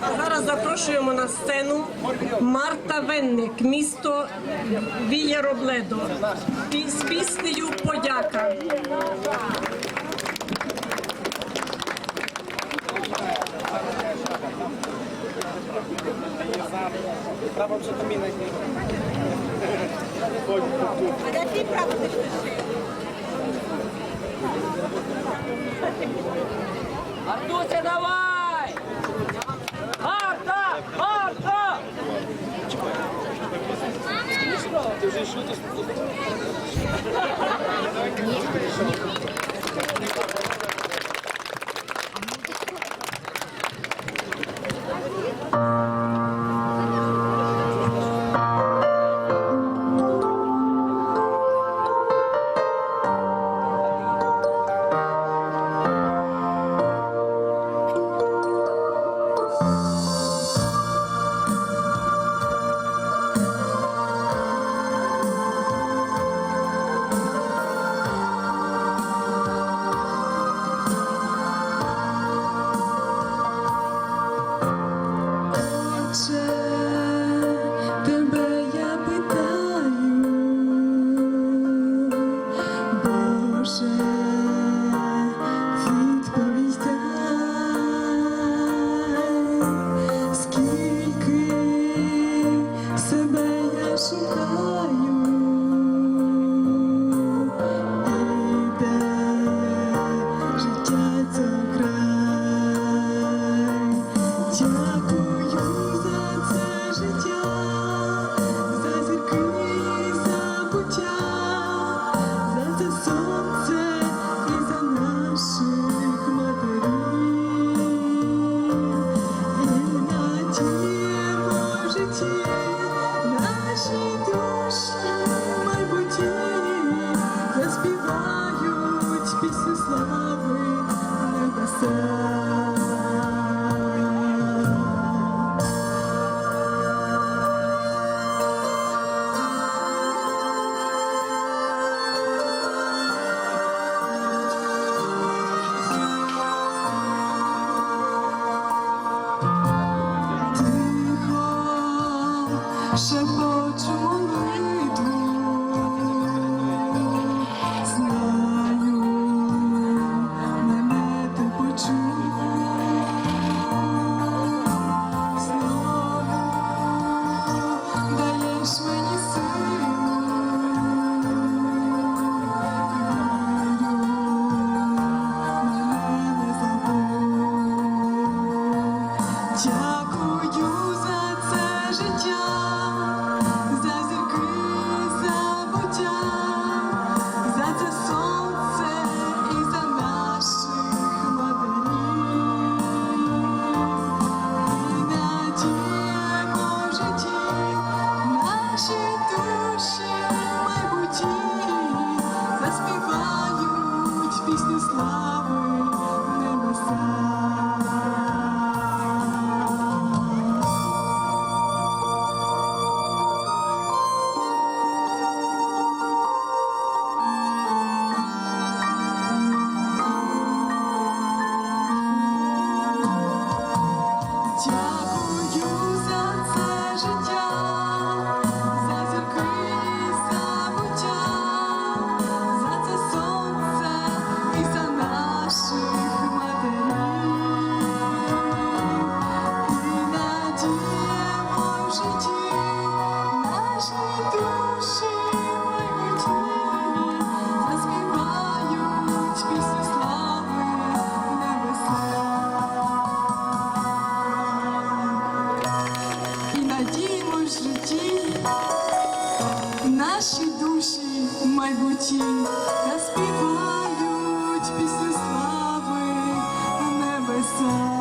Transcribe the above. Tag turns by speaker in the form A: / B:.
A: А зараз запрошуємо на сцену Марта Венник, місто Вієробледо з піснею Подяка.
B: А ти право не
C: Артуся, давай! Марта! Марта!
D: Ти вже йшов? Biliyorsun kalbim після слави небесе. 独行。наші душі майбутні, розпівають наспівають пісню слави на небеса.